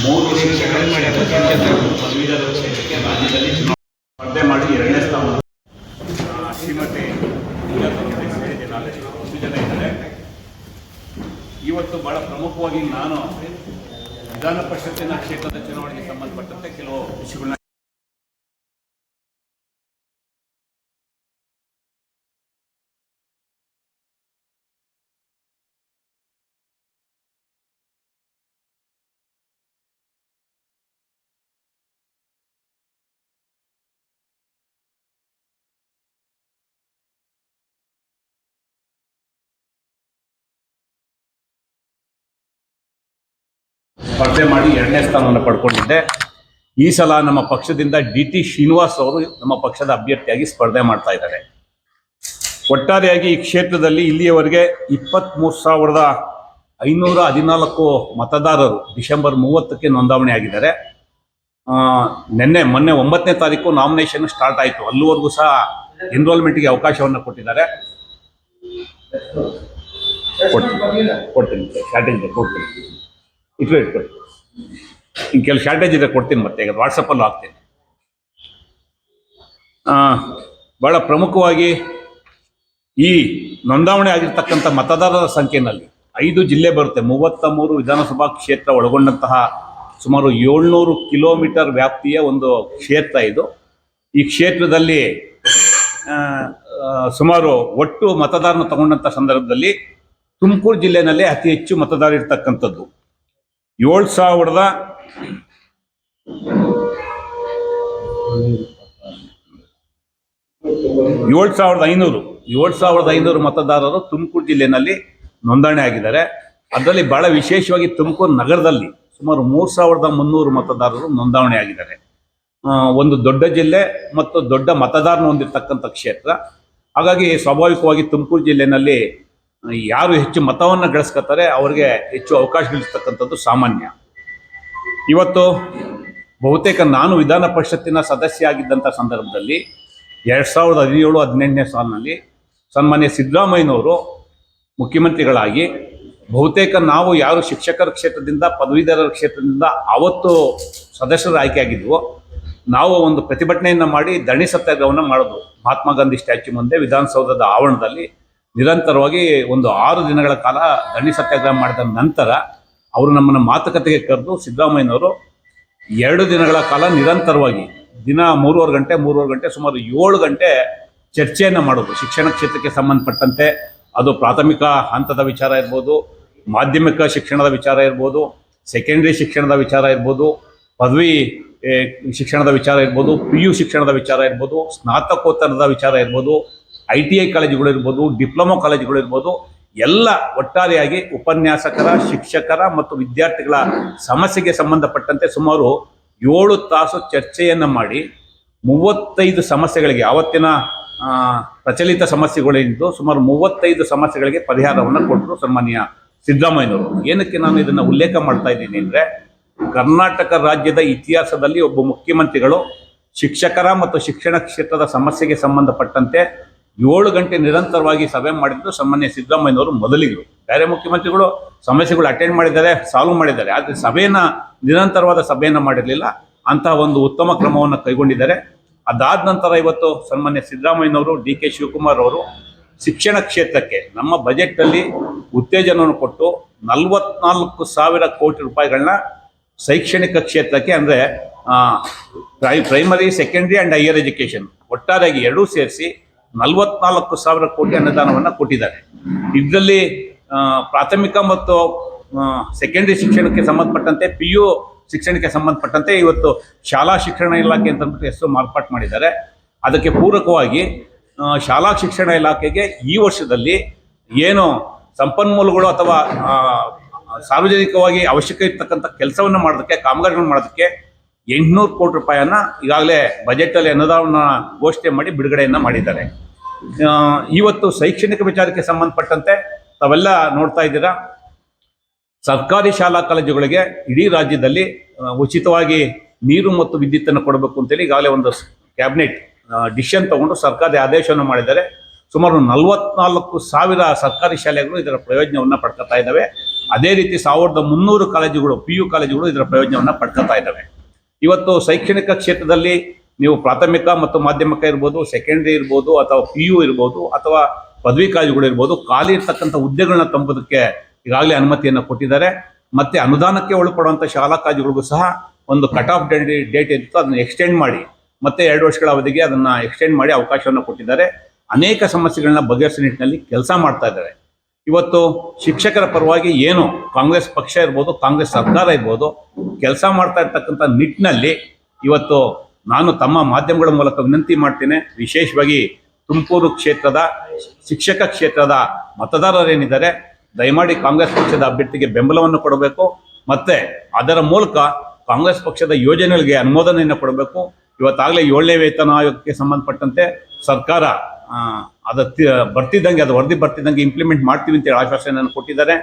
ಮೂರು ಶಿಕ್ಷಕರು ಪದವೀಧರ ಕ್ಷೇತ್ರಕ್ಕೆ ರಾಜ್ಯದಲ್ಲಿ ಸ್ಪರ್ಧೆ ಮಾಡಿ ಎರಡನೇ ಸ್ಥಾನ. ಶ್ರೀಮತಿ ಜನ ಇದ್ದಾರೆ. ಇವತ್ತು ಬಹಳ ಪ್ರಮುಖವಾಗಿ ನಾನು ವಿಧಾನ ಪರಿಷತ್ತಿನ ಕ್ಷೇತ್ರದ ಚುನಾವಣೆಗೆ ಸಂಬಂಧಪಟ್ಟಂತೆ ಕೆಲವು ವಿಷಯಗಳನ್ನ ಸ್ಪರ್ಧೆ ಮಾಡಿ ಎರಡನೇ ಸ್ಥಾನವನ್ನು ಪಡ್ಕೊಂಡಿದ್ದೆ. ಈ ಸಲ ನಮ್ಮ ಪಕ್ಷದಿಂದ ಡಿ ಟಿ ಶ್ರೀನಿವಾಸ್ ಅವರು ನಮ್ಮ ಪಕ್ಷದ ಅಭ್ಯರ್ಥಿಯಾಗಿ ಸ್ಪರ್ಧೆ ಮಾಡ್ತಾ ಇದ್ದಾರೆ. ಒಟ್ಟಾರೆಯಾಗಿ ಈ ಕ್ಷೇತ್ರದಲ್ಲಿ ಇಲ್ಲಿಯವರೆಗೆ ಇಪ್ಪತ್ತ್ಮೂರು ಸಾವಿರದ ಐನೂರ ಹದಿನಾಲ್ಕು ಮತದಾರರು ಡಿಸೆಂಬರ್ ಮೂವತ್ತಕ್ಕೆ ನೋಂದಾವಣೆ ಆಗಿದ್ದಾರೆ ನಿನ್ನೆ, ಮೊನ್ನೆ ಒಂಬತ್ತನೇ ತಾರೀಕು ನಾಮಿನೇಷನ್ ಸ್ಟಾರ್ಟ್ ಆಯಿತು. ಅಲ್ಲಿವರೆಗೂ ಸಹ ಎನ್ರೋಲ್ಮೆಂಟ್ಗೆ ಅವಕಾಶವನ್ನು ಕೊಟ್ಟಿದ್ದಾರೆ. ಕೊಡ್ತೀನಿ. ಕೊಡ್ತೀನಿ. ಕೊಡ್ತೀನಿ. ಇಟ್ಕೊ ಇಟ್ಕೊಳ್ಳಿ ಕೆಲವು ಶಾರ್ಟೇಜ್ ಇದೆ ಕೊಡ್ತೀನಿ ಮತ್ತೆ, ಈಗ ವಾಟ್ಸಪ್ಪಲ್ಲೂ ಹಾಕ್ತೀನಿ. ಬಹಳ ಪ್ರಮುಖವಾಗಿ ಈ ನೋಂದಾವಣೆ ಆಗಿರ್ತಕ್ಕಂಥ ಮತದಾರರ ಸಂಖ್ಯೆಯಲ್ಲಿ ಐದು ಜಿಲ್ಲೆ ಬರುತ್ತೆ. ಮೂವತ್ತ ಮೂರು ವಿಧಾನಸಭಾ ಕ್ಷೇತ್ರ ಒಳಗೊಂಡಂತಹ ಸುಮಾರು ಏಳ್ನೂರು ಕಿಲೋಮೀಟರ್ ವ್ಯಾಪ್ತಿಯ ಒಂದು ಕ್ಷೇತ್ರ ಇದು. ಈ ಕ್ಷೇತ್ರದಲ್ಲಿ ಸುಮಾರು ಒಟ್ಟು ಮತದಾರನ ತಗೊಂಡಂಥ ಸಂದರ್ಭದಲ್ಲಿ ತುಮಕೂರು ಜಿಲ್ಲೆನಲ್ಲಿ ಅತಿ ಹೆಚ್ಚು ಮತದಾರ ಇರ್ತಕ್ಕಂಥದ್ದು ಏಳು ಸಾವಿರದ ಏಳು ಸಾವಿರದ ಐನೂರು. ಏಳು ಸಾವಿರದ ಐನೂರು ಮತದಾರರು ತುಮಕೂರು ಜಿಲ್ಲೆಯಲ್ಲಿ ನೋಂದಣಿ ಆಗಿದ್ದಾರೆ. ಅದರಲ್ಲಿ ಬಹಳ ವಿಶೇಷವಾಗಿ ತುಮಕೂರು ನಗರದಲ್ಲಿ ಸುಮಾರು ಮೂರು ಸಾವಿರದ ಮುನ್ನೂರು ಮತದಾರರು ನೋಂದಣಿ ಆಗಿದ್ದಾರೆ. ಒಂದು ದೊಡ್ಡ ಜಿಲ್ಲೆ ಮತ್ತು ದೊಡ್ಡ ಮತದಾರನ ಹೊಂದಿರತಕ್ಕಂಥ ಕ್ಷೇತ್ರ. ಹಾಗಾಗಿ ಸ್ವಾಭಾವಿಕವಾಗಿ ತುಮಕೂರು ಜಿಲ್ಲೆಯಲ್ಲಿ ಯಾರು ಹೆಚ್ಚು ಮತವನ್ನು ಗಳಿಸ್ಕೊತಾರೆ ಅವರಿಗೆ ಹೆಚ್ಚು ಅವಕಾಶ ಅವಕಾಶಗಳಿರ್ತಕ್ಕಂಥದ್ದು ಸಾಮಾನ್ಯ. ಇವತ್ತು ಬಹುತೇಕ ನಾನು ವಿಧಾನ ಪರಿಷತ್ತಿನ ಸದಸ್ಯ ಆಗಿದ್ದಂಥ ಸಂದರ್ಭದಲ್ಲಿ ಎರಡು ಸಾವಿರದ ಹದಿನೇಳು, ಹದಿನೆಂಟನೇ ಸಾಲಿನಲ್ಲಿ ಸನ್ಮಾನ್ಯ ಸಿದ್ದರಾಮಯ್ಯನವರು ಮುಖ್ಯಮಂತ್ರಿಗಳಾಗಿ ಬಹುತೇಕ ನಾವು ಯಾರು ಶಿಕ್ಷಕರ ಕ್ಷೇತ್ರದಿಂದ, ಪದವೀಧರರ ಕ್ಷೇತ್ರದಿಂದ ಆವತ್ತು ಸದಸ್ಯರು ಆಯ್ಕೆಯಾಗಿದ್ವೋ, ನಾವು ಒಂದು ಪ್ರತಿಭಟನೆಯನ್ನು ಮಾಡಿ ಧರಣಿ ಸತ್ಯಾಗ್ರಹವನ್ನು ಮಾಡೋದು. ಮಹಾತ್ಮ ಗಾಂಧಿ ಸ್ಟ್ಯಾಚ್ಯೂ ಮುಂದೆ ವಿಧಾನಸೌಧದ ಆವರಣದಲ್ಲಿ ನಿರಂತರವಾಗಿ ಒಂದು ಆರು ದಿನಗಳ ಕಾಲ ದಂಡಿ ಸತ್ಯಾಗ್ರಹ ಮಾಡಿದ ನಂತರ ಅವರು ನಮ್ಮನ್ನು ಮಾತುಕತೆಗೆ ಕರೆದು ಸಿದ್ದರಾಮಯ್ಯನವರು ಎರಡು ದಿನಗಳ ಕಾಲ ನಿರಂತರವಾಗಿ ದಿನ ಮೂರುವರೆ ಗಂಟೆ ಮೂರುವರೆ ಗಂಟೆ ಸುಮಾರು ಏಳು ಗಂಟೆ ಚರ್ಚೆಯನ್ನು ಮಾಡೋದು ಶಿಕ್ಷಣ ಕ್ಷೇತ್ರಕ್ಕೆ ಸಂಬಂಧಪಟ್ಟಂತೆ ಅದು ಪ್ರಾಥಮಿಕ ಹಂತದ ವಿಚಾರ ಇರ್ಬೋದು, ಮಾಧ್ಯಮಿಕ ಶಿಕ್ಷಣದ ವಿಚಾರ ಇರ್ಬೋದು ಸೆಕೆಂಡ್ರಿ ಶಿಕ್ಷಣದ ವಿಚಾರ ಇರ್ಬೋದು, ಪದವಿ ಶಿಕ್ಷಣದ ವಿಚಾರ ಇರ್ಬೋದು ಪಿ ಯು ಶಿಕ್ಷಣದ ವಿಚಾರ ಇರ್ಬೋದು, ಸ್ನಾತಕೋತ್ತರದ ವಿಚಾರ ಇರ್ಬೋದು ಐ ಟಿ ಐ ಕಾಲೇಜುಗಳು ಇರ್ಬೋದು ಡಿಪ್ಲೊಮಾ ಕಾಲೇಜುಗಳು ಇರ್ಬೋದು ಎಲ್ಲ ಒಟ್ಟಾರೆಯಾಗಿ ಉಪನ್ಯಾಸಕರ, ಶಿಕ್ಷಕರ ಮತ್ತು ವಿದ್ಯಾರ್ಥಿಗಳ ಸಮಸ್ಯೆಗೆ ಸಂಬಂಧಪಟ್ಟಂತೆ ಸುಮಾರು ಏಳು ತಾಸು ಚರ್ಚೆಯನ್ನು ಮಾಡಿ, ಮೂವತ್ತೈದು ಸಮಸ್ಯೆಗಳಿಗೆ ಆವತ್ತಿನ ಪ್ರಚಲಿತ ಸಮಸ್ಯೆಗಳೇನಿದ್ದು ಸುಮಾರು ಮೂವತ್ತೈದು ಸಮಸ್ಯೆಗಳಿಗೆ ಪರಿಹಾರವನ್ನು ಕೊಟ್ಟರು ಸನ್ಮಾನ್ಯ ಸಿದ್ದರಾಮಯ್ಯನವರು. ಏನಕ್ಕೆ ನಾನು ಇದನ್ನು ಉಲ್ಲೇಖ ಮಾಡ್ತಾ ಇದ್ದೀನಿ ಅಂದರೆ, ಕರ್ನಾಟಕ ರಾಜ್ಯದ ಇತಿಹಾಸದಲ್ಲಿ ಒಬ್ಬ ಮುಖ್ಯಮಂತ್ರಿಗಳು ಶಿಕ್ಷಕರ ಮತ್ತು ಶಿಕ್ಷಣ ಕ್ಷೇತ್ರದ ಸಮಸ್ಯೆಗೆ ಸಂಬಂಧಪಟ್ಟಂತೆ ಏಳು ಗಂಟೆ ನಿರಂತರವಾಗಿ ಸಭೆ ಮಾಡಿದ್ದು ಸಾಮಾನ್ಯ ಸಿದ್ದರಾಮಯ್ಯನವರು ಮೊದಲಿಗರು ಬೇರೆ ಮುಖ್ಯಮಂತ್ರಿಗಳು ಸಮಸ್ಯೆಗಳು ಅಟೆಂಡ್ ಮಾಡಿದ್ದಾರೆ ಸಾಲ್ವ್ ಮಾಡಿದ್ದಾರೆ. ಆದರೆ ಸಭೆಯನ್ನು ನಿರಂತರವಾದ ಸಭೆಯನ್ನು ಮಾಡಿರಲಿಲ್ಲ. ಅಂತಹ ಒಂದು ಉತ್ತಮ ಕ್ರಮವನ್ನು ಕೈಗೊಂಡಿದ್ದಾರೆ. ಅದಾದ ನಂತರ ಇವತ್ತು ಸನ್ಮಾನ್ಯ ಸಿದ್ದರಾಮಯ್ಯನವರು, ಡಿ ಕೆ ಶಿವಕುಮಾರ್ ಅವರು ಶಿಕ್ಷಣ ಕ್ಷೇತ್ರಕ್ಕೆ ನಮ್ಮ ಬಜೆಟ್ನಲ್ಲಿ ಉತ್ತೇಜನವನ್ನು ಕೊಟ್ಟು ನಲವತ್ನಾಲ್ಕು ಸಾವಿರ ಕೋಟಿ ರೂಪಾಯಿಗಳನ್ನ ಶೈಕ್ಷಣಿಕ ಕ್ಷೇತ್ರಕ್ಕೆ ಅಂದರೆ ಪ್ರೈ primary secondary and higher education ಒಟ್ಟಾರೆಯಾಗಿ ಎರಡೂ ಸೇರಿಸಿ ನಲವತ್ನಾಲ್ಕು ಸಾವಿರ ಕೋಟಿ ಅನುದಾನವನ್ನು ಕೊಟ್ಟಿದ್ದಾರೆ. ಇದರಲ್ಲಿ ಪ್ರಾಥಮಿಕ ಮತ್ತು ಸೆಕೆಂಡರಿ ಶಿಕ್ಷಣಕ್ಕೆ ಸಂಬಂಧಪಟ್ಟಂತೆ ಪಿ ಯು ಶಿಕ್ಷಣಕ್ಕೆ ಸಂಬಂಧಪಟ್ಟಂತೆ ಇವತ್ತು ಶಾಲಾ ಶಿಕ್ಷಣ ಇಲಾಖೆ ಅಂತ ಅಂದ್ಬಿಟ್ಟು ಹೆಸರು ಮಾರ್ಪಾಟು ಮಾಡಿದ್ದಾರೆ. ಅದಕ್ಕೆ ಪೂರಕವಾಗಿ ಶಾಲಾ ಶಿಕ್ಷಣ ಇಲಾಖೆಗೆ ಈ ವರ್ಷದಲ್ಲಿ ಏನು ಸಂಪನ್ಮೂಲಗಳು ಅಥವಾ ಸಾರ್ವಜನಿಕವಾಗಿ ಅವಶ್ಯಕ ಇರ್ತಕ್ಕಂಥ ಕೆಲಸವನ್ನು ಮಾಡೋದಕ್ಕೆ, ಕಾಮಗಾರಿಗಳನ್ನು ಮಾಡೋದಕ್ಕೆ ಎಂಟುನೂರು ಕೋಟಿ ರೂಪಾಯಿಯನ್ನು ಈಗಾಗಲೇ ಬಜೆಟಲ್ಲಿ ಅನುದಾನ ಘೋಷಣೆ ಮಾಡಿ ಬಿಡುಗಡೆಯನ್ನು ಮಾಡಿದ್ದಾರೆ. ಇವತ್ತು ಶೈಕ್ಷಣಿಕ ವಿಚಾರಕ್ಕೆ ಸಂಬಂಧಪಟ್ಟಂತೆ ತಾವೆಲ್ಲ ನೋಡ್ತಾ ಇದ್ದೀರಾ? ಸರ್ಕಾರಿ ಶಾಲಾ ಕಾಲೇಜುಗಳಿಗೆ ಇಡೀ ರಾಜ್ಯದಲ್ಲಿ ಉಚಿತವಾಗಿ ನೀರು ಮತ್ತು ವಿದ್ಯುತ್ತನ್ನು ಕೊಡಬೇಕು ಅಂತೇಳಿ ಈಗಾಗಲೇ ಒಂದು ಕ್ಯಾಬಿನೆಟ್ ಡಿಸಿಷನ್ ತಗೊಂಡು ಸರ್ಕಾರಿ ಆದೇಶವನ್ನು ಮಾಡಿದ್ದಾರೆ. ಸುಮಾರು ನಲವತ್ನಾಲ್ಕು ಸಾವಿರ ಸರ್ಕಾರಿ ಶಾಲೆಗಳು ಇದರ ಪ್ರಯೋಜನವನ್ನು ಪಡ್ಕೊತಾ ಇದ್ದಾವೆ. ಅದೇ ರೀತಿ ಸಾವಿರದ ಮುನ್ನೂರು ಕಾಲೇಜುಗಳು ಪಿ ಯು ಕಾಲೇಜುಗಳು ಇದರ ಪ್ರಯೋಜನವನ್ನು ಪಡ್ಕೊತಾ ಇದ್ದಾವೆ. ಇವತ್ತು ಶೈಕ್ಷಣಿಕ ಕ್ಷೇತ್ರದಲ್ಲಿ ನೀವು ಪ್ರಾಥಮಿಕ ಮತ್ತು ಮಾಧ್ಯಮಿಕ ಇರ್ಬೋದು ಸೆಕೆಂಡರಿ ಇರ್ಬೋದು, ಅಥವಾ ಪಿ ಯು ಇರ್ಬೋದು, ಅಥವಾ ಪದವಿ ಕಾಲೇಜುಗಳು ಇರ್ಬೋದು, ಖಾಲಿ ಇರ್ತಕ್ಕಂಥ ಹುದ್ದೆಗಳನ್ನ ತುಂಬುವುದಕ್ಕೆ ಈಗಾಗಲೇ ಅನುಮತಿಯನ್ನು ಕೊಟ್ಟಿದ್ದಾರೆ. ಮತ್ತೆ ಅನುದಾನಕ್ಕೆ ಒಳಪಡುವಂಥ ಶಾಲಾ ಕಾಲೇಜುಗಳಿಗೂ ಸಹ ಒಂದು ಕಟ್ ಆಫ್ ಡೇಟ್ ಡೇಟ್ ಇತ್ತು. ಅದನ್ನು ಎಕ್ಸ್ಟೆಂಡ್ ಮಾಡಿ, ಮತ್ತೆ ಎರಡು ವರ್ಷಗಳ ಅವಧಿಗೆ ಅದನ್ನು ಎಕ್ಸ್ಟೆಂಡ್ ಮಾಡಿ ಅವಕಾಶವನ್ನು ಕೊಟ್ಟಿದ್ದಾರೆ. ಅನೇಕ ಸಮಸ್ಯೆಗಳನ್ನ ಬಗೆಹರಿಸುವ ನಿಟ್ಟಿನಲ್ಲಿ ಕೆಲಸ ಮಾಡ್ತಾ ಇದ್ದಾರೆ. ಇವತ್ತು ಶಿಕ್ಷಕರ ಪರವಾಗಿ ಏನು ಕಾಂಗ್ರೆಸ್ ಪಕ್ಷ ಇರ್ಬೋದು, ಕಾಂಗ್ರೆಸ್ ಸರ್ಕಾರ ಇರ್ಬೋದು, ಕೆಲಸ ಮಾಡ್ತಾ ಇರ್ತಕ್ಕಂಥ ನಿಟ್ಟಿನಲ್ಲಿ ಇವತ್ತು ನಾನು ತಮ್ಮ ಮಾಧ್ಯಮಗಳ ಮೂಲಕ ವಿನಂತಿ ಮಾಡ್ತೇನೆ. ವಿಶೇಷವಾಗಿ ತುಮಕೂರು ಕ್ಷೇತ್ರದ, ಶಿಕ್ಷಕ ಕ್ಷೇತ್ರದ ಮತದಾರರೇನಿದ್ದಾರೆ, ದಯಮಾಡಿ ಕಾಂಗ್ರೆಸ್ ಪಕ್ಷದ ಅಭ್ಯರ್ಥಿಗೆ ಬೆಂಬಲವನ್ನು ಕೊಡಬೇಕು, ಮತ್ತೆ ಅದರ ಮೂಲಕ ಕಾಂಗ್ರೆಸ್ ಪಕ್ಷದ ಯೋಜನೆಗಳಿಗೆ ಅನುಮೋದನೆಯನ್ನು ಕೊಡಬೇಕು. ಇವತ್ತಾಗಲೇ ಏಳನೇ ವೇತನ ಆಯೋಗಕ್ಕೆ ಸಂಬಂಧಪಟ್ಟಂತೆ ಸರ್ಕಾರ ಅದ ಬರ್ತಿದ್ದಂಗೆ, ಅದು ವರದಿ ಬರ್ತಿದ್ದಂಗೆ ಇಂಪ್ಲಿಮೆಂಟ್ ಮಾಡ್ತೀವಿ ಅಂತೇಳಿ ಆಶ್ವಾಸನೆಯನ್ನು ಕೊಟ್ಟಿದ್ದಾರೆ.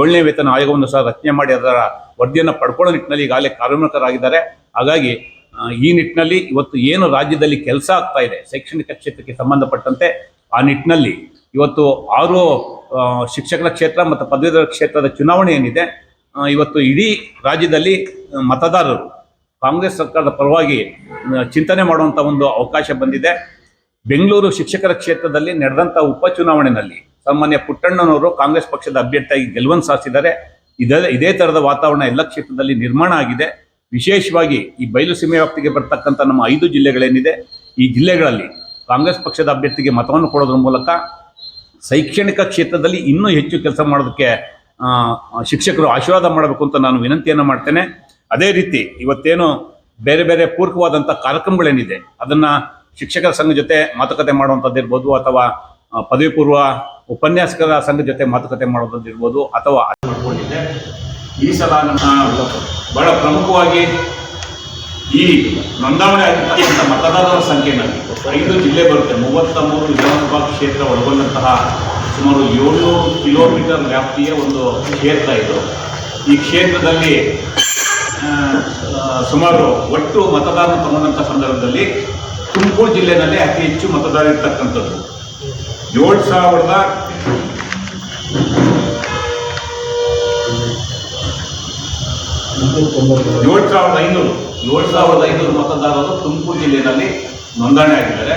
ಏಳನೇ ವೇತನ ಆಯೋಗವನ್ನು ಸಹ ರಚನೆ ಮಾಡಿ ಅದರ ವರದಿಯನ್ನು ಪಡ್ಕೊಳ್ಳೋ ನಿಟ್ಟಿನಲ್ಲಿ ಈಗಾಗಲೇ ಕಾರ್ಯೋನ್ಮುಖರಾಗಿದ್ದಾರೆ. ಹಾಗಾಗಿ ಈ ನಿಟ್ಟಿನಲ್ಲಿ ಇವತ್ತು ಏನು ರಾಜ್ಯದಲ್ಲಿ ಕೆಲಸ ಆಗ್ತಾ ಇದೆ, ಶೈಕ್ಷಣಿಕ ಕ್ಷೇತ್ರಕ್ಕೆ ಸಂಬಂಧಪಟ್ಟಂತೆ, ಆ ನಿಟ್ಟಿನಲ್ಲಿ ಇವತ್ತು ಆರು ಶಿಕ್ಷಕರ ಕ್ಷೇತ್ರ ಮತ್ತು ಪದವೀಧರ ಕ್ಷೇತ್ರದ ಚುನಾವಣೆ ಏನಿದೆ ಇವತ್ತು ಇಡೀ ರಾಜ್ಯದಲ್ಲಿ ಮತದಾರರು ಕಾಂಗ್ರೆಸ್ ಸರ್ಕಾರದ ಪರವಾಗಿ ಚಿಂತನೆ ಮಾಡುವಂಥ ಒಂದು ಅವಕಾಶ ಬಂದಿದೆ. ಬೆಂಗಳೂರು ಶಿಕ್ಷಕರ ಕ್ಷೇತ್ರದಲ್ಲಿ ನಡೆದಂಥ ಉಪಚುನಾವಣೆಯಲ್ಲಿ ಸಾಮಾನ್ಯ ಪುಟ್ಟಣ್ಣನವರು ಕಾಂಗ್ರೆಸ್ ಪಕ್ಷದ ಅಭ್ಯರ್ಥಿಯಾಗಿ ಗೆಲುವನ್ನು ಸಾಧಿಸಿದ್ದಾರೆ. ಇದೇ ಇದೇ ಥರದ ವಾತಾವರಣ ಎಲ್ಲ ಕ್ಷೇತ್ರದಲ್ಲಿ ನಿರ್ಮಾಣ ಆಗಿದೆ. ವಿಶೇಷವಾಗಿ ಈ ಬಯಲು ಸೀಮೆ ವ್ಯಾಪ್ತಿಗೆ ಬರ್ತಕ್ಕಂಥ ನಮ್ಮ ಐದು ಜಿಲ್ಲೆಗಳೇನಿದೆ, ಈ ಜಿಲ್ಲೆಗಳಲ್ಲಿ ಕಾಂಗ್ರೆಸ್ ಪಕ್ಷದ ಅಭ್ಯರ್ಥಿಗೆ ಮತವನ್ನು ಕೊಡೋದ್ರ ಮೂಲಕ ಶೈಕ್ಷಣಿಕ ಕ್ಷೇತ್ರದಲ್ಲಿ ಇನ್ನೂ ಹೆಚ್ಚು ಕೆಲಸ ಮಾಡೋದಕ್ಕೆ ಶಿಕ್ಷಕರು ಆಶೀರ್ವಾದ ಮಾಡಬೇಕು ಅಂತ ನಾನು ವಿನಂತಿಯನ್ನು ಮಾಡ್ತೇನೆ. ಅದೇ ರೀತಿ ಇವತ್ತೇನು ಬೇರೆ ಬೇರೆ ಪೂರಕವಾದಂಥ ಕಾರ್ಯಕ್ರಮಗಳೇನಿದೆ, ಅದನ್ನ ಶಿಕ್ಷಕರ ಸಂಘ ಜೊತೆ ಮಾತುಕತೆ ಮಾಡುವಂಥದ್ದು ಇರ್ಬೋದು ಅಥವಾ ಪದವಿ ಪೂರ್ವ ಉಪನ್ಯಾಸಕರ ಸಂಘ ಜೊತೆ ಮಾತುಕತೆ ಮಾಡುವಂಥದ್ದು ಇರ್ಬೋದು ಅಥವಾ ಮಾಡ್ಕೊಂಡಿದ್ದೆ ಈ ಸಲ ಬಹಳ ಪ್ರಮುಖವಾಗಿ ಈ ನೋಂದಾವಣೆ ಆಗಿರ್ತಕ್ಕಂಥ ಮತದಾರರ ಸಂಖ್ಯೆನಲ್ಲಿ ಐದು ಜಿಲ್ಲೆ ಬರುತ್ತೆ. ಮೂವತ್ತ ಮೂರು ವಿಧಾನಸಭಾ ಕ್ಷೇತ್ರ ಒಳಗೊಂಡಂತಹ ಸುಮಾರು ಏಳ್ನೂರು ಕಿಲೋಮೀಟರ್ ವ್ಯಾಪ್ತಿಯ ಒಂದು ಕ್ಷೇತ್ರ ಇದು. ಈ ಕ್ಷೇತ್ರದಲ್ಲಿ ಸುಮಾರು ಒಟ್ಟು ಮತದಾನ ತಗೊಂಡಂಥ ಸಂದರ್ಭದಲ್ಲಿ ತುಮಕೂರು ಜಿಲ್ಲೆನಲ್ಲಿ ಅತಿ ಹೆಚ್ಚು ಮತದಾರ ಇರ್ತಕ್ಕಂಥದ್ದು. ಏಳು ಸಾವಿರದ ಏಳು ಸಾವಿರದ ಐನೂರು, ಏಳು ಸಾವಿರದ ಐನೂರು ಮತದಾರರು ತುಮಕೂರು ಜಿಲ್ಲೆಯಲ್ಲಿ ನೋಂದಣಿ ಆಗಿದ್ದಾರೆ.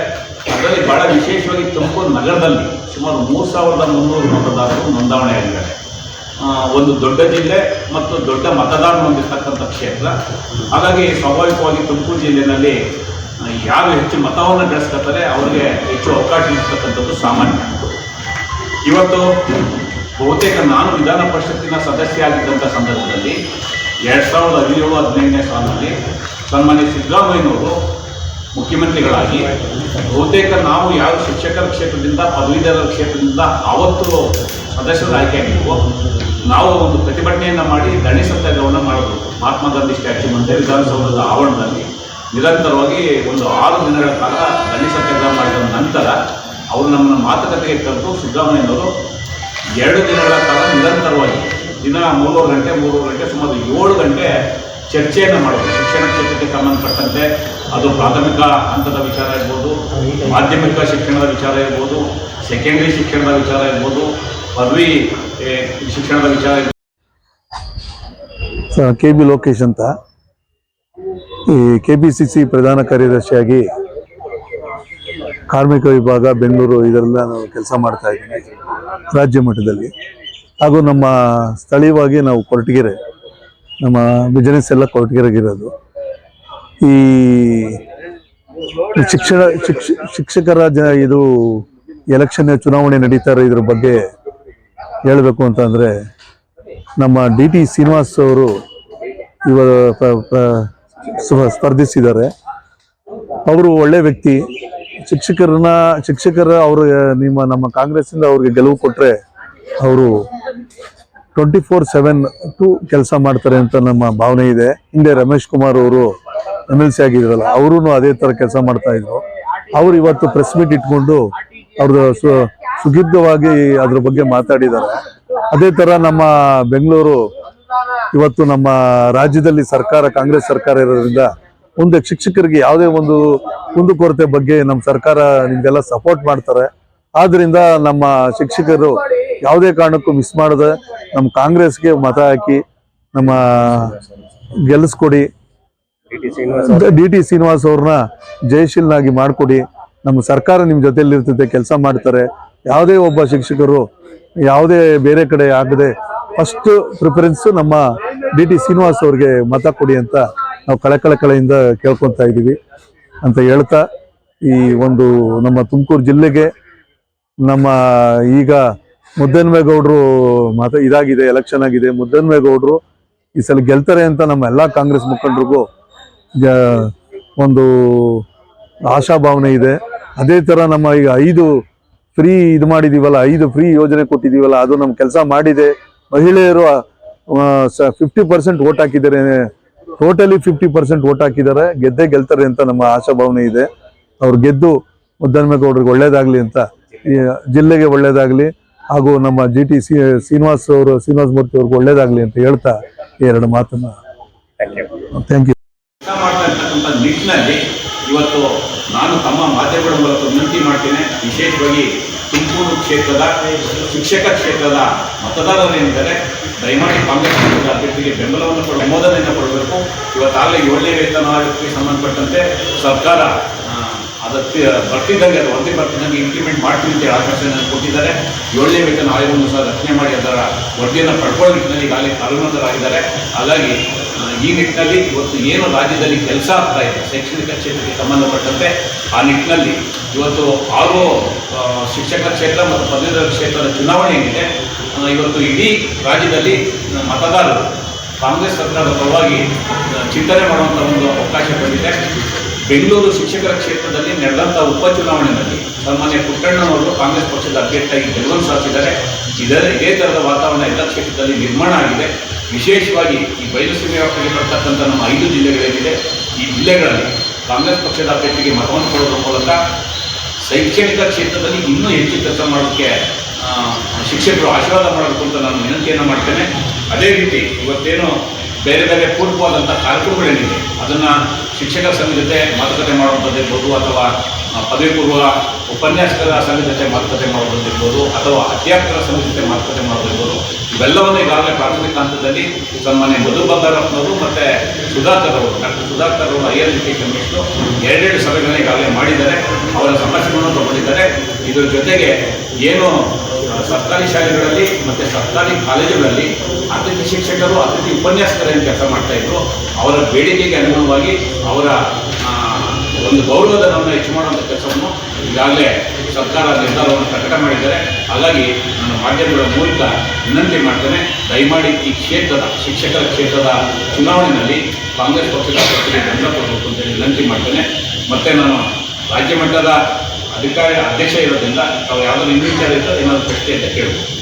ಅದರಲ್ಲಿ ಬಹಳ ವಿಶೇಷವಾಗಿ ತುಮಕೂರು ನಗರದಲ್ಲಿ ಸುಮಾರು ಮೂರು ಸಾವಿರದ ಮುನ್ನೂರು ಮತದಾರರು ನೋಂದಾವಣೆ ಆಗಿದ್ದಾರೆ. ಒಂದು ದೊಡ್ಡ ಜಿಲ್ಲೆ ಮತ್ತು ದೊಡ್ಡ ಮತದಾರ ಹೊಂದಿರತಕ್ಕಂಥ ಕ್ಷೇತ್ರ. ಹಾಗಾಗಿ ಸ್ವಾಭಾವಿಕವಾಗಿ ತುಮಕೂರು ಜಿಲ್ಲೆಯಲ್ಲಿ ಯಾರು ಹೆಚ್ಚು ಮತವನ್ನು ಬೆಳೆಸ್ಕೊತಾರೆ ಅವರಿಗೆ ಹೆಚ್ಚು ಅವಕಾಶ ಇರ್ತಕ್ಕಂಥದ್ದು ಸಾಮಾನ್ಯ. ಇವತ್ತು ಬಹುತೇಕ ನಾನು ವಿಧಾನ ಪರಿಷತ್ತಿನ ಸದಸ್ಯ ಆಗಿದ್ದಂಥ ಸಂದರ್ಭದಲ್ಲಿ ಎರಡು ಸಾವಿರದ ಹದಿನೇಳು, ಹದಿನೈದನೇ ಸಾಲಿನಲ್ಲಿ ಸನ್ಮಾನ್ಯ ಸಿದ್ದರಾಮಯ್ಯನವರು ಮುಖ್ಯಮಂತ್ರಿಗಳಾಗಿ ಬಹುತೇಕ ನಾವು ಯಾವ ಶಿಕ್ಷಕರ ಕ್ಷೇತ್ರದಿಂದ, ಪದವೀಧರರ ಕ್ಷೇತ್ರದಿಂದ ಆವತ್ತು ಸದಸ್ಯರು ಆಯ್ಕೆಯಾಗಿದ್ವು, ನಾವು ಒಂದು ಪ್ರತಿಭಟನೆಯನ್ನು ಮಾಡಿ ದಣಿ ಸತ್ಯಾಗ್ರಹವನ್ನು ಮಾಡಬೇಕು ಮಹಾತ್ಮ ಗಾಂಧಿ ಸ್ಟ್ಯಾಚ್ಯೂ ಮುಂದೆ ವಿಧಾನಸೌಧದ ಆವರಣದಲ್ಲಿ ನಿರಂತರವಾಗಿ ಒಂದು ಆರು ದಿನಗಳ ಕಾಲ ಗಣಿ ಸತ್ಯಾಗ್ರಹ ಮಾಡಿದ ನಂತರ ಅವರು ನಮ್ಮನ್ನು ಮಾತುಕತೆಗೆ ಕರೆದು ಸಿದ್ದರಾಮಯ್ಯನವರು ಎರಡು ದಿನಗಳ ಕಾಲ ನಿರಂತರವಾಗಿ ದಿನ ಮೂರುವರೆ ಗಂಟೆ ಮೂರುವರೆ ಗಂಟೆ, ಸುಮಾರು ಏಳು ಗಂಟೆ ಚರ್ಚೆಯನ್ನು ಮಾಡೋದು ಶಿಕ್ಷಣ ಕ್ಷೇತ್ರಕ್ಕೆ ಸಂಬಂಧಪಟ್ಟಂತೆ ಅದು ಪ್ರಾಥಮಿಕ ಹಂತದ ವಿಚಾರ ಇರ್ಬೋದು, ಮಾಧ್ಯಮಿಕ ಶಿಕ್ಷಣದ ವಿಚಾರ ಇರ್ಬೋದು ಸೆಕೆಂಡರಿ ಶಿಕ್ಷಣದ ವಿಚಾರ ಇರ್ಬೋದು, ಪದವಿ ಶಿಕ್ಷಣದ ವಿಚಾರ ಇರ್ಬೋದು. ಕೆ ಬಿ ಲೋಕೇಶ್ ಅಂತ. ಈ ಕೆ ಪಿ ಸಿ ಸಿ ಪ್ರಧಾನ ಕಾರ್ಯದರ್ಶಿಯಾಗಿ ಕಾರ್ಮಿಕ ವಿಭಾಗ ಬೆಂಗಳೂರು ಇದರಲ್ಲ ನಾನು ಕೆಲಸ ಮಾಡ್ತಾ ಇದ್ದೀನಿ ರಾಜ್ಯ ಮಟ್ಟದಲ್ಲಿ. ಹಾಗೂ ನಮ್ಮ ಸ್ಥಳೀಯವಾಗಿ ನಾವು ಕೊರಟಗೆರೆ, ನಮ್ಮ ಬಿಸ್ನೆಸ್ ಎಲ್ಲ ಕೊರಟಗೆರೆಗಿರೋದು. ಈ ಶಿಕ್ಷಣ, ಶಿಕ್ಷ, ಶಿಕ್ಷಕರ ಜ, ಇದು ಎಲೆಕ್ಷನ್ ಚುನಾವಣೆ ನಡೀತಾರೆ ಇದ್ರ ಬಗ್ಗೆ ಹೇಳಬೇಕು ಅಂತಂದರೆ ನಮ್ಮ ಡಿ ಟಿ ಶ್ರೀನಿವಾಸ್ ಅವರು ಸ್ಪ- ಸ್ಪರ್ಧಿಸಿದ್ದಾರೆ. ಅವರು ಒಳ್ಳೆ ವ್ಯಕ್ತಿ. ಶಿಕ್ಷಕರನ್ನ, ಶಿಕ್ಷಕರ ಅವರು ನಿಮ್ಮ, ನಮ್ಮ ಕಾಂಗ್ರೆಸ್ಸಿಂದ ಅವ್ರಿಗೆ ಗೆಲುವು ಕೊಟ್ಟರೆ ಅವರು ಟ್ವೆಂಟಿ ಫೋರ್ ಸೆವೆನ್ ಟು ಕೆಲಸ ಮಾಡ್ತಾರೆ ಅಂತ ನಮ್ಮ ಭಾವನೆ ಇದೆ. ಹಿಂದೆ ರಮೇಶ್ ಕುಮಾರ್ ಅವರು ಎಂ ಎಲ್ ಸಿ ಆಗಿದ್ರಲ್ಲ ಅವರು ಅದೇ ಥರ ಕೆಲಸ ಮಾಡ್ತಾ ಇದ್ರು. ಅವ್ರು ಇವತ್ತು ಪ್ರೆಸ್ ಮೀಟ್ ಇಟ್ಕೊಂಡು ಅವ್ರದ್ದು ಸು, ಸುದೀರ್ಘವಾಗಿ ಅದ್ರ ಬಗ್ಗೆ ಮಾತಾಡಿದ್ದಾರೆ. ಅದೇ ಥರ ನಮ್ಮ ಬೆಂಗಳೂರು ಇವತ್ತು ನಮ್ಮ ರಾಜ್ಯದಲ್ಲಿ ಸರ್ಕಾರ ಕಾಂಗ್ರೆಸ್ ಸರ್ಕಾರ ಇರೋದ್ರಿಂದ ಮುಂದೆ ಶಿಕ್ಷಕರಿಗೆ ಯಾವುದೇ ಒಂದು ಕುಂದುಕೊರತೆ ಬಗ್ಗೆ ನಮ್ಮ ಸರ್ಕಾರ ನಿಮ್ಗೆಲ್ಲ ಸಪೋರ್ಟ್ ಮಾಡ್ತಾರೆ. ಆದ್ರಿಂದ ನಮ್ಮ ಶಿಕ್ಷಕರು ಯಾವುದೇ ಕಾರಣಕ್ಕೂ ಮಿಸ್ ಮಾಡದೆ ನಮ್ಮ ಕಾಂಗ್ರೆಸ್ಗೆ ಮತ ಹಾಕಿ ನಮ್ಮ ಗೆಲ್ಲಿಸ್ಕೊಡಿ ಡಿ ಟಿ ಶ್ರೀನಿವಾಸ್ ಅವ್ರನ್ನ ಜಯಶೀಲನಾಗಿ ಮಾಡಿಕೊಡಿ. ನಮ್ಮ ಸರ್ಕಾರ ನಿಮ್ಮ ಜೊತೆಲಿ ಇರ್ತದೆ ಕೆಲಸ ಮಾಡ್ತಾರೆ. ಯಾವುದೇ ಒಬ್ಬ ಶಿಕ್ಷಕರು ಯಾವುದೇ ಬೇರೆ ಕಡೆ ಆಗದೆ ಫಸ್ಟ್ ಪ್ರಿಫರೆನ್ಸ್ ನಮ್ಮ ಡಿ ಟಿ ಶ್ರೀನಿವಾಸ್ ಅವ್ರಿಗೆ ಮತ ಕೊಡಿ ಅಂತ ನಾವು ಕಳಕಳ ಕಳೆಯಿಂದ ಕೇಳ್ಕೊತಾ ಇದ್ದೀವಿ ಅಂತ ಹೇಳ್ತಾ ಈ ಒಂದು ನಮ್ಮ ತುಮಕೂರು ಜಿಲ್ಲೆಗೆ ನಮ್ಮ ಈಗ ಮುದ್ದನ್ಮೇಗೌಡರು ಮತ ಇದಾಗಿದೆ ಎಲೆಕ್ಷನ್ ಆಗಿದೆ. ಮುದ್ದನ್ಮೇಗೌಡರು ಈ ಸಲ ಗೆಲ್ತಾರೆ ಅಂತ ನಮ್ಮ ಎಲ್ಲ ಕಾಂಗ್ರೆಸ್ ಮುಖಂಡರಿಗೂ ಒಂದು ಆಶಾಭಾವನೆ ಇದೆ. ಅದೇ ತರ ನಮ್ಮ ಈಗ ಐದು ಫ್ರೀ ಇದು ಮಾಡಿದೀವಲ್ಲ, ಐದು ಫ್ರೀ ಯೋಜನೆ ಕೊಟ್ಟಿದೀವಲ್ಲ, ಅದು ನಮ್ಮ ಕೆಲಸ ಮಾಡಿದೆ. ಮಹಿಳೆಯರು ಫಿಫ್ಟಿ ಪರ್ಸೆಂಟ್ ಓಟ್ ಹಾಕಿದ್ದಾರೆ. ಟೋಟಲಿ ಫಿಫ್ಟಿ ಪರ್ಸೆಂಟ್ ಓಟ್ ಹಾಕಿದ್ದಾರೆ. ಗೆದ್ದೇ ಗೆಲ್ತಾರೆ ಅಂತ ನಮ್ಮ ಆಶಾಭಾವನೆ ಇದೆ. ಅವ್ರು ಗೆದ್ದು ಮುದ್ದನ್ಮೇಗೌಡರಿಗೆ ಒಳ್ಳೇದಾಗ್ಲಿ ಅಂತ ಈ ಜಿಲ್ಲೆಗೆ ಒಳ್ಳೇದಾಗ್ಲಿ ಹಾಗೂ ನಮ್ಮ ಜಿ ಟಿ ಸಿ ಶ್ರೀನಿವಾಸ್ ಅವರು ಶ್ರೀನಿವಾಸ ಮೂರ್ತಿ ಅವ್ರಿಗೆ ಒಳ್ಳೇದಾಗ್ಲಿ ಅಂತ ಹೇಳ್ತಾ ಈ ಎರಡು ಮಾತನ್ನು. ಥ್ಯಾಂಕ್ ಯು ನಿಟ್ಟಿನಲ್ಲಿ ಇವತ್ತು ನಾನು ತಮ್ಮ ಮಾಧ್ಯಮಗಳ ಮೂಲಕ ವಿನಂತಿ ಮಾಡ್ತೇನೆ ವಿಶೇಷವಾಗಿ ತುಮಕೂರು ಕ್ಷೇತ್ರದ, ಶಿಕ್ಷಕ ಕ್ಷೇತ್ರದ ಮತದಾರರೇನಿದ್ದಾರೆ ದಯಮಾಡಿ ಕಾಂಗ್ರೆಸ್ ಪಕ್ಷದ ಅಭ್ಯರ್ಥಿಗೆ ಬೆಂಬಲವನ್ನು ಕೊಡ ಅನುಮೋದನೆಯನ್ನು ಕೊಡಬೇಕು. ಇವತ್ತಾಗಲೇ ಏಳನೇ ವೇತನ ಆಯೋಗಕ್ಕೆ ಸಂಬಂಧಪಟ್ಟಂತೆ ಸರ್ಕಾರ ಅದಕ್ಕೆ ಬರ್ತಿದ್ದಂಗೆ ಅದು ವರದಿ ಬರ್ತಿದ್ದಂಗೆ ಇಂಪ್ಲಿಮೆಂಟ್ ಮಾಡ್ತೀನಿ ಅಂತ ಆಶ್ವಾಸನೆಯನ್ನು ಕೊಟ್ಟಿದ್ದಾರೆ. ಏಳನೇ ವೇತನ ಆಯೋಗವನ್ನು ಸಹ ರಚನೆ ಮಾಡಿ ಅದರ ವರದಿಯನ್ನು ಪಡ್ಕೊಳ್ಳೋ ನಿಟ್ಟಿನಲ್ಲಿ ಈಗಾಗಲೇ ಕಾರ್ಯೋನ್ಮತರಾಗಿದ್ದಾರೆ ಹಾಗಾಗಿ ಈ ನಿಟ್ಟಿನಲ್ಲಿ ಇವತ್ತು ಏನು ರಾಜ್ಯದಲ್ಲಿ ಕೆಲಸ ಆಗ್ತಾ ಇದೆ ಶೈಕ್ಷಣಿಕ ಕ್ಷೇತ್ರಕ್ಕೆ ಸಂಬಂಧಪಟ್ಟಂತೆ ಆ ನಿಟ್ಟಿನಲ್ಲಿ ಇವತ್ತು ಆರು ಆ, ಶಿಕ್ಷಕ ಕ್ಷೇತ್ರ ಮತ್ತು ಪದವೀಧರ ಕ್ಷೇತ್ರದ ಚುನಾವಣೆ ಏನಿದೆ ಇವತ್ತು ಇಡೀ ರಾಜ್ಯದಲ್ಲಿ ಮತದಾರರು ಕಾಂಗ್ರೆಸ್ ಸರ್ಕಾರದ ಪರವಾಗಿ ಚಿಂತನೆ ಮಾಡುವಂಥ ಒಂದು ಅವಕಾಶ ಬಂದಿದೆ. ಬೆಂಗಳೂರು ಶಿಕ್ಷಕರ ಕ್ಷೇತ್ರದಲ್ಲಿ ನಡೆದಂಥ ಉಪಚುನಾವಣೆಯಲ್ಲಿ ಸನ್ಮಾನ್ಯ ಪುಟ್ಟಣ್ಣನವರು ಕಾಂಗ್ರೆಸ್ ಪಕ್ಷದ ಅಭ್ಯರ್ಥಿಯಾಗಿ ಗೆಲುವನ್ನು ಸಾಧಿಸಿದ್ದಾರೆ. ಇದರ ಇದೇ ಥರದ ವಾತಾವರಣ ಎಲ್ಲ ಕ್ಷೇತ್ರದಲ್ಲಿ ನಿರ್ಮಾಣ ಆಗಿದೆ. ವಿಶೇಷವಾಗಿ ಈ ಬಯಲುಸೀಮೆ ವ್ಯಾಪ್ತಿಗೆ ಬರ್ತಕ್ಕಂಥ ನಮ್ಮ ಐದು ಜಿಲ್ಲೆಗಳೇನಿದೆ ಈ ಜಿಲ್ಲೆಗಳಲ್ಲಿ ಕಾಂಗ್ರೆಸ್ ಪಕ್ಷದ ಅಭ್ಯರ್ಥಿಗೆ ಮತವನ್ನು ಕೊಡೋದ್ರ ಮೂಲಕ ಶೈಕ್ಷಣಿಕ ಕ್ಷೇತ್ರದಲ್ಲಿ ಇನ್ನೂ ಹೆಚ್ಚು ಕೆಲಸ ಮಾಡೋದಕ್ಕೆ ಶಿಕ್ಷಕರು ಆಶೀರ್ವಾದ ಮಾಡಬೇಕು ಅಂತ ನಾನು ವಿನಂತಿಯನ್ನು ಮಾಡ್ತೇನೆ. ಅದೇ ರೀತಿ ಇವತ್ತೇನು ಬೇರೆ ಬೇರೆ ಪೂರ್ವವಾದಂಥ ಕಾರ್ಯಕ್ರಮಗಳೇನಿದೆ, ಅದನ್ನು ಶಿಕ್ಷಕರ ಸಂಘ ಜೊತೆ ಮಾತುಕತೆ ಮಾಡುವಂಥದ್ದಿರ್ಬೋದು ಅಥವಾ ಪದವಿ ಪೂರ್ವ ಉಪನ್ಯಾಸಕರ ಸಂಘ ಜೊತೆ ಮಾತುಕತೆ ಮಾಡುವಂಥದ್ದಿರ್ಬೋದು ಅಥವಾ ಅಧ್ಯಾಪಕರ ಸಂಘ ಜೊತೆ ಮಾತುಕತೆ ಮಾಡೋದಿರ್ಬೋದು ಇವೆಲ್ಲವನ್ನು ಈಗಾಗಲೇ ಪ್ರಾಥಮಿಕ ಹಂತದಲ್ಲಿ ಸನ್ಮಾನ್ಯ ಮಧು ಬಂಗಾರಪ್ಪನವರು ಮತ್ತು ಸುಧಾಕರ್ ಅವರು, ಡಾಕ್ಟರ್ ಸುಧಾಕರ್ ಅವರು ಹೈಯರ್ ಎಜುಕೇಷನ್ ಮಿನಿಸ್ಟ್ರು ಎರಡೆರಡು ಸಭೆಗಳನ್ನ ಈಗಾಗಲೇ ಮಾಡಿದ್ದಾರೆ. ಅವರ ಸಮಸ್ಯೆಗಳನ್ನು ತಗೊಂಡಿದ್ದಾರೆ ಇದರ ಜೊತೆಗೆ ಏನು ಸರ್ಕಾರಿ ಶಾಲೆಗಳಲ್ಲಿ ಮತ್ತು ಸರ್ಕಾರಿ ಕಾಲೇಜುಗಳಲ್ಲಿ ಅತಿಥಿ ಶಿಕ್ಷಕರು ಅತಿಥಿ ಉಪನ್ಯಾಸಕರೇನು ಕೆಲಸ ಮಾಡ್ತಾಯಿದ್ರು ಅವರ ಬೇಡಿಕೆಗೆ ಅನುಗುಣವಾಗಿ ಅವರ ಒಂದು ಗೌರವಧನವನ್ನು ಹೆಚ್ಚು ಮಾಡುವಂಥ ಕೆಲಸವನ್ನು ಈಗಾಗಲೇ ಸರ್ಕಾರ ನಿರ್ಧಾರವನ್ನು ಪ್ರಕಟ ಮಾಡಿದ್ದಾರೆ. ಹಾಗಾಗಿ ನಾನು ಮಾಧ್ಯಮಗಳ ಮೂಲಕ ವಿನಂತಿ ಮಾಡ್ತೇನೆ, ದಯಮಾಡಿ ಈ ಕ್ಷೇತ್ರದ, ಶಿಕ್ಷಕರ ಕ್ಷೇತ್ರದ ಚುನಾವಣೆಯಲ್ಲಿ ಕಾಂಗ್ರೆಸ್ ಪಕ್ಷದ ಪಕ್ಷಕ್ಕೆ ಬೆಂಬಲ ಕೊಡಬೇಕು ಅಂತೇಳಿ ವಿನಂತಿ ಮಾಡ್ತೇನೆ. ಮತ್ತು ನಾನು ರಾಜ್ಯ ಮಟ್ಟದ ಅಧಿಕಾರಿ ಅಧ್ಯಕ್ಷ ಇರೋದ್ರಿಂದ ತಾವು ಯಾವ್ದಾದ್ರು ಇನ್ನೂ ವಿಚಾರ ಇದ್ದರೆ ಏನಾದರೂ ಪ್ರಶ್ನೆ ಅಂತ ಕೇಳ್ಬೋದು.